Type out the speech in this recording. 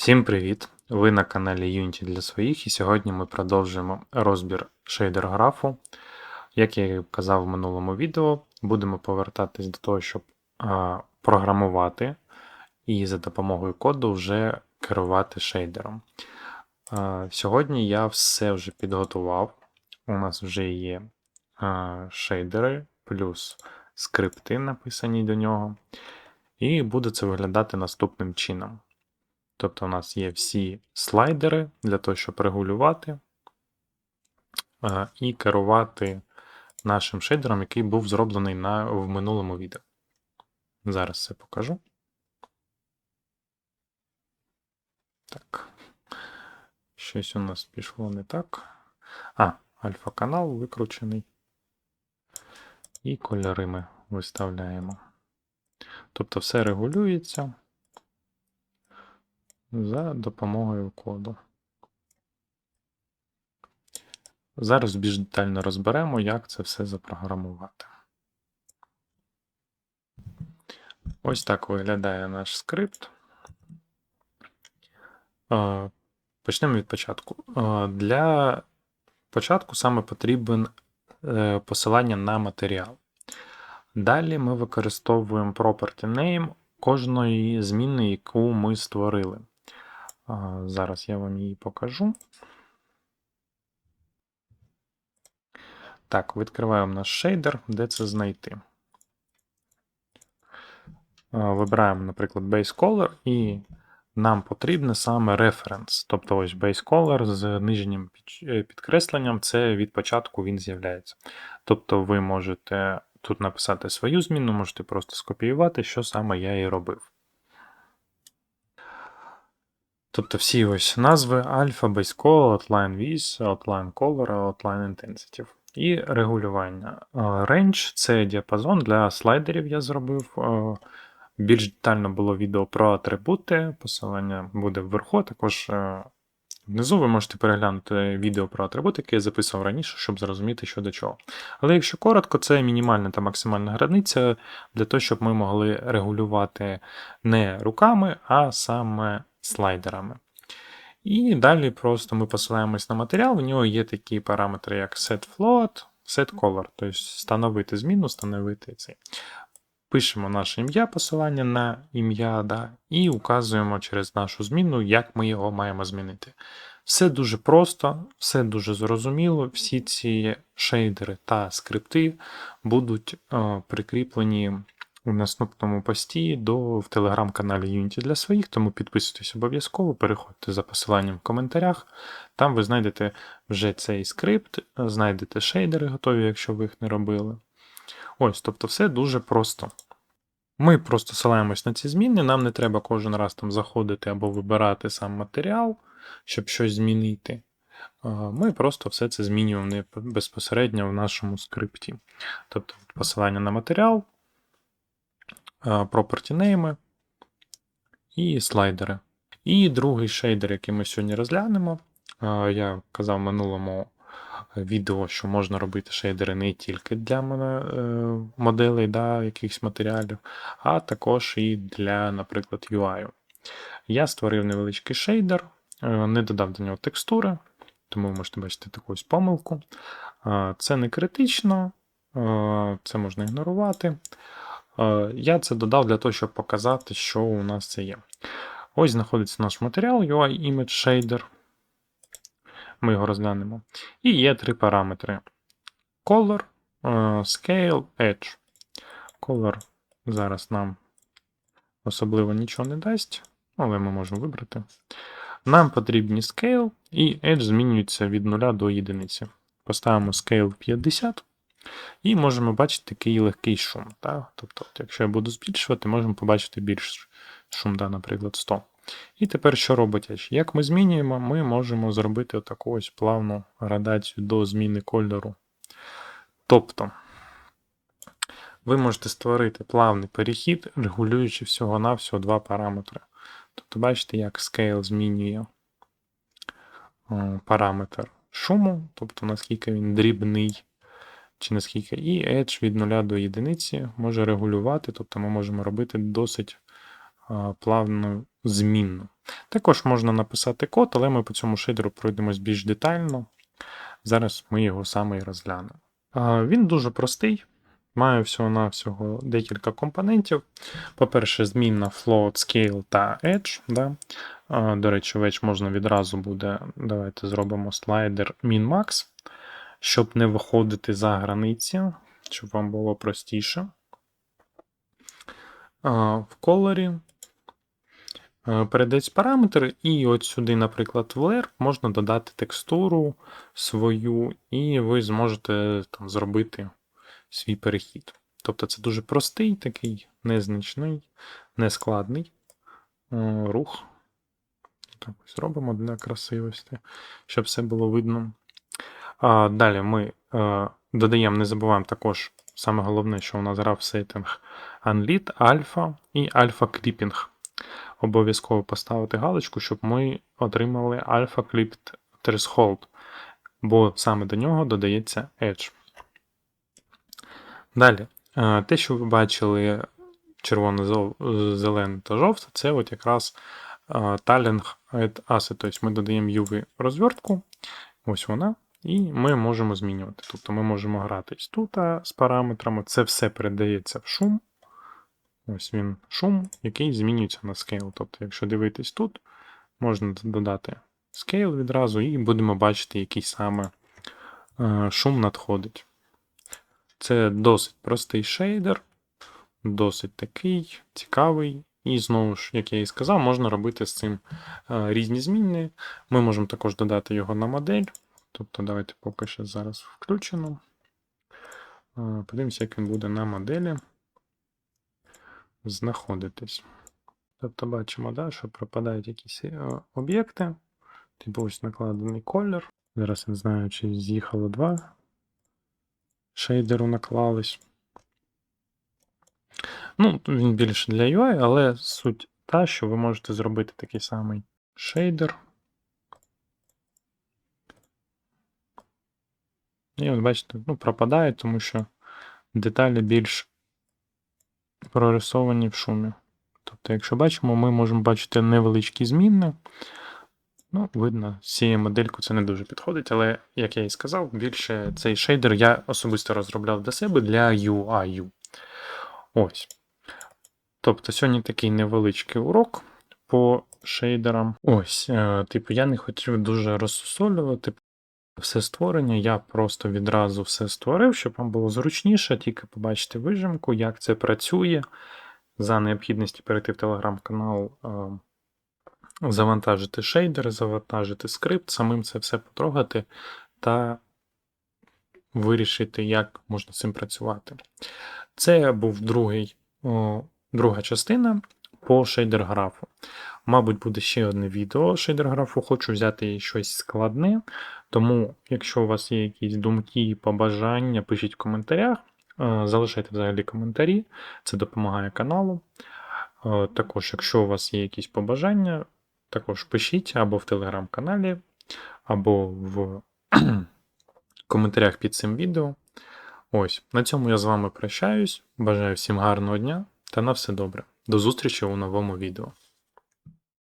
Всім привіт! Ви на каналі Unity для своїх, і сьогодні ми продовжуємо розбір шейдер графу. Як я і казав в минулому відео, будемо повертатись до того, щоб а, програмувати і за допомогою коду вже керувати шейдером. А, сьогодні я все вже підготував. У нас вже є а, шейдери плюс скрипти, написані до нього. І буде це виглядати наступним чином. Тобто у нас є всі слайдери для того, щоб регулювати і керувати нашим шейдером, який був зроблений на, в минулому відео. Зараз це покажу. Так. Щось у нас пішло не так. А, альфа-канал викручений. І кольори ми виставляємо. Тобто все регулюється за допомогою коду. Зараз більш детально розберемо, як це все запрограмувати. Ось так виглядає наш скрипт. Почнемо від початку. Для початку саме потрібен е, посилання на матеріал. Далі ми використовуємо property name кожної зміни, яку ми створили. Зараз я вам її покажу. Так, відкриваємо наш шейдер, де це знайти. Вибираємо, наприклад, Base Color, і нам потрібне саме reference. Тобто ось Base Color з нижнім е, підкресленням, це від початку він з'являється. Тобто ви можете тут написати свою зміну, можете просто скопіювати, що саме я і робив. Тобто всі ось назви Alpha, Base Color, Outline Width, Outline Color, Outline Intensity. І регулювання. Е, Range це діапазон для слайдерів я зробив. Е, Більш детально було відео про атрибути. Посилання буде вверху. Також е, внизу ви можете переглянути відео про атрибути, яке я записував раніше, щоб зрозуміти, що до чого. Але якщо коротко, це мінімальна та максимальна границя для того, щоб ми могли регулювати не руками, а саме слайдерами. І далі просто ми посилаємось на матеріал. В нього є такі параметри, як setFloat, setColor, тобто встановити зміну, встановити цей. Пишемо наше ім'я, посилання на ім'я, да, і указуємо через нашу зміну, як ми його маємо змінити. Все дуже просто, все дуже зрозуміло. Всі ці шейдери та скрипти будуть е, прикріплені у наступному пості до в телеграм-каналі Unity для своїх, тому підписуйтесь обов'язково, переходьте за посиланням в коментарях. Там ви знайдете вже цей скрипт, знайдете шейдери готові, якщо ви їх не робили. Ось, тобто все дуже просто. Ми просто силаємось на ці зміни, нам не треба кожен раз там заходити або вибирати сам матеріал, щоб щось змінити. Ми просто все це змінюємо безпосередньо в нашому скрипті. Тобто посилання на матеріал, property name і слайдери. І другий шейдер, який ми сьогодні розглянемо. е, Я казав в минулому відео, що можна робити шейдери не тільки для е, моделей да, якихось матеріалів, а також і для, наприклад, UI. Я створив невеличкий шейдер, е, не додав до нього текстури, тому ви можете бачити таку ось помилку. Е, Це не критично, е, це можна ігнорувати. Е, Я це додав для того, щоб показати, що у нас це є. Ось знаходиться наш матеріал UI Image Shader. Ми його розглянемо. І є три параметри: Color, е, Scale, Edge. Color зараз нам особливо нічого не дасть, але ми можемо вибрати. Нам потрібні Scale і Edge змінюється від 0 до 1. Поставимо Scale 50. І можемо бачити такий легкий шум. Так? Тобто, якщо я буду збільшувати, можемо побачити більш шум, да, наприклад, 100. І тепер що робить? Як ми змінюємо, ми можемо зробити таку ось плавну градацію до зміни кольору. Тобто, ви можете створити плавний перехід, регулюючи всього-навсього два параметри. Тобто, бачите, як Scale змінює е, параметр шуму, тобто наскільки він дрібний, чи наскільки, і Edge від 0 до 1 може регулювати, тобто ми можемо робити досить плавну змінну. Також можна написати код, але ми по цьому шейдеру пройдемось більш детально. Зараз ми його саме і розглянемо. Він дуже простий, має всього-навсього декілька компонентів. По-перше, змінна float, scale та edge. Да? До речі, в edge можна відразу буде. Давайте зробимо слайдер min-max, щоб не виходити за границі, щоб вам було простіше. В колорі е, передається параметр, і от сюди, наприклад, в layer можна додати текстуру свою, і ви зможете там зробити свій перехід. Тобто це дуже простий, такий незначний, нескладний е, рух. Так ось робимо для красивості, щоб все було видно. А, Далі ми е, додаємо, не забуваємо також саме головне, що у нас грав сеттинг Unlit, Alpha і Alpha Clipping. Обов'язково поставити галочку, щоб ми отримали Alpha Clipped Threshold, бо саме до нього додається Edge. Далі, е, те, що ви бачили червоне, зел- зелене та жовте, це от якраз е, Taling Asset. Тобто ми додаємо UV розвертку, ось вона, і ми можемо змінювати. Тобто ми можемо гратись тут з параметрами, це все передається в шум. Ось він шум, який змінюється на scale. Тобто, якщо дивитись тут, можна додати scale відразу, і будемо бачити, який саме е, шум надходить. Це досить простий шейдер, досить такий цікавий. І знову ж, як я і сказав, можна робити з цим е, різні зміни. Ми можемо також додати його на модель. Тобто, давайте поки що зараз включено. Е, Подивимося, як він буде на моделі знаходитись. Тобто бачимо, да, що пропадають якісь е, об'єкти. Типу ось накладений колір. Зараз не знаю, чи з'їхало два. Шейдеру наклались. Ну, він більше для UI, але суть та, що ви можете зробити такий самий шейдер. І от бачите, ну, пропадає, тому що деталі більш прорисовані в шумі. Тобто, якщо бачимо, ми можемо бачити невеличкі зміни. Ну, видно, з цією моделькою це не дуже підходить, але, як я і сказав, більше цей шейдер я особисто розробляв для себе для UI. Ось. Тобто, сьогодні такий невеличкий урок по шейдерам. Ось, е, типу, я не хотів дуже розсусолювати все створення. Я просто відразу все створив, щоб вам було зручніше, тільки побачити вижимку, як це працює. За необхідності перейти в телеграм-канал, е, завантажити шейдери, завантажити скрипт, самим це все потрогати та вирішити, як можна з цим працювати. Це був другий, друга частина по шейдер-графу. Мабуть, буде ще одне відео шейдер-графу. Хочу взяти щось складне. Тому, якщо у вас є якісь думки, побажання, пишіть в коментарях. Е, Залишайте взагалі коментарі, це допомагає каналу. Е, Також, якщо у вас є якісь побажання, також пишіть або в телеграм-каналі, або в коментарях під цим відео. Ось, на цьому я з вами прощаюсь. Бажаю всім гарного дня та на все добре. До зустрічі у новому відео.